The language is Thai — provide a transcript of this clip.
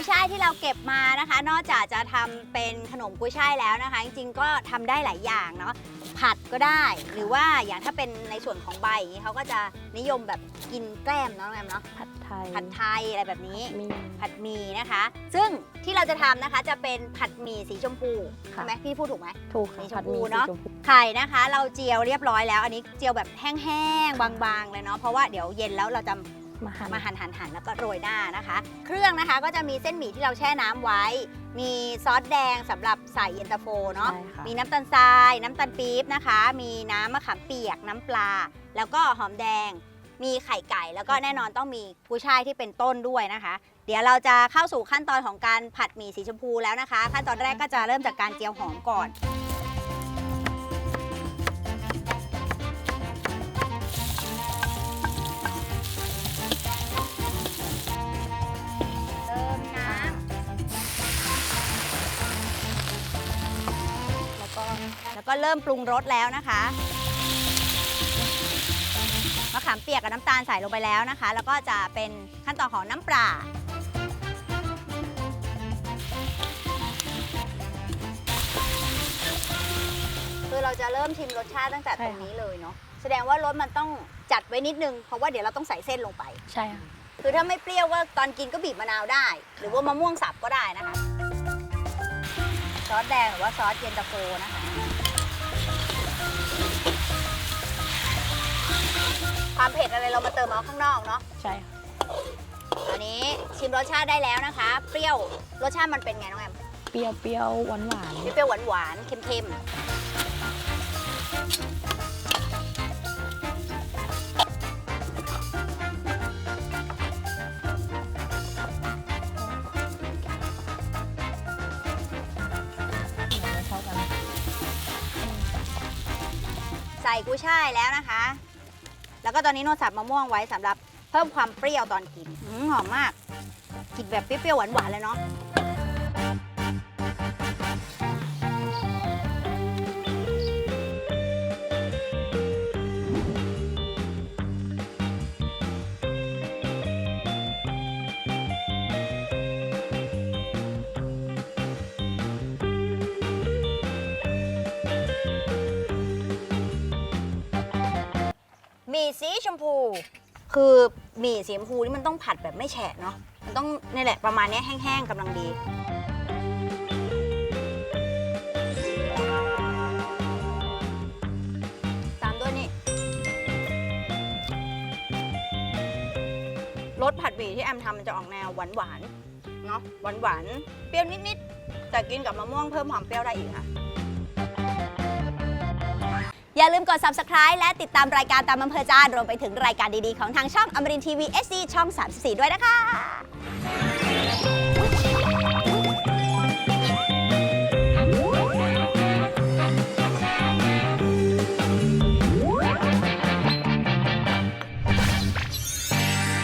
ก็บมานะคะ นอกจากจะทำเป็นขนมกุ้ยช่ายแล้วนะคะ จริงๆก็ทำได้หลายอย่างเนาะผัดก็ได้ หรือว่าอย่างถ้าเป็นในส่วนของใบอย่างนี้เขาก็จะนิยมแบบกินแกล้มเนาะน้องแอมเนาะผัดไทยผัดไทยอะไรแบบนี้มีผัดหมี่นะคะ ซึ่งที่เราจะทำนะคะจะเป็นผัดหมี่สีชมพูค่ะใช่ไหมพี่พูดถูกไหมถูกค่ะสีชมผัดพูหมี่เนอะสีชมพูไข่นะคะ เราเจียวเรียบร้อยแล้ว อันนี้เจียวแบบแห้งๆบางๆเลยเนาะเพราะว่าเดี๋ยวเย็นแล้วเราจะ มาหั่นมาหั่นหั่นหั่นแล้วก็โรยหน้านะคะ เครื่องนะคะก็จะมีเส้นหมี่ที่เราแช่น้ำไว้ มีซอสแดงสำหรับใส่เย็นตาโฟเนาะใช่ค่ะ มีน้ำตาลทราย น้ำตาลปี๊บนะคะ มีน้ำมะขามเปียกน้ำปลา แล้วก็หอมแดง มีไข่ไก่แล้วก็แน่นอนต้องมีกุ้ยช่ายที่เป็นต้นด้วยนะคะ เดี๋ยวเราจะเข้าสู่ขั้นตอนของการผัดหมี่สีชมพูแล้วนะคะ ขั้นตอนแรกก็จะเริ่มจากการเจียวหอมก่อน ก็เริ่มปรุงรสแล้วนะคะมะขามเปียกกับน้ำตาลใส่ลงไปแล้วนะคะ แล้วก็จะเป็นขั้นตอนของน้ำปลาคือเราจะเริ่มชิมรสชาติตั้งแต่ตรงนี้เลยเนาะแสดงว่ารสมันต้องจัดไว้นิดนึง เพราะว่าเดี๋ยวเราต้องใส่เส้นลงไป ใช่ค่ะคือถ้าไม่เปรี้ยวก็ตอนกินก็บีบมะนาวได้ หรือว่ามะม่วงสับก็ได้นะคะ ซอสแดงหรือว่าซอสเย็นตาโฟนะคะ ความเผ็ดอะไรเรามาเติมเอาข้างนอกเนาะใช่ค่ะอันนี้ชิมรสชาติได้แล้วนะคะ เปรี้ยวรสชาติมันเป็นไงน้องแอมเปรี้ยวเปรี้ยวหวานหวานเปรี้ยวหวานหวานๆเค็มๆ เข้ากัน ใส่กุ้ยช่ายแล้วนะคะ แล้วก็ตอนนี้โนตสับมะม่วงไว้สำหรับเพิ่มความเปรี้ยวตอนกินอืมหอมมาก กินแบบเปรี้ยวๆหวานๆเลยเนาะ มี่สีชมพู คือหมี่สีชมพูนี่มันต้องผัดแบบไม่แฉะเนาะมันต้องนี่แหละประมาณเนี้ยแห้งๆกำลังดี ตามด้วยนี่รสผัดหมี่ที่แอมทำมันจะออกแนวหวานๆเนาะหวานๆเปรี้ยวนิดๆแต่กินกับมะม่วงเพิ่มความเปรี้ยวได้อีกค่ะ อย่าลืมกด subscribe และติดตามรายการตามอำเภอใจารวมไปถึงรายการดีๆ ของทางช่องอมรินทีวี SD ช่อง 34 ด้วยนะคะ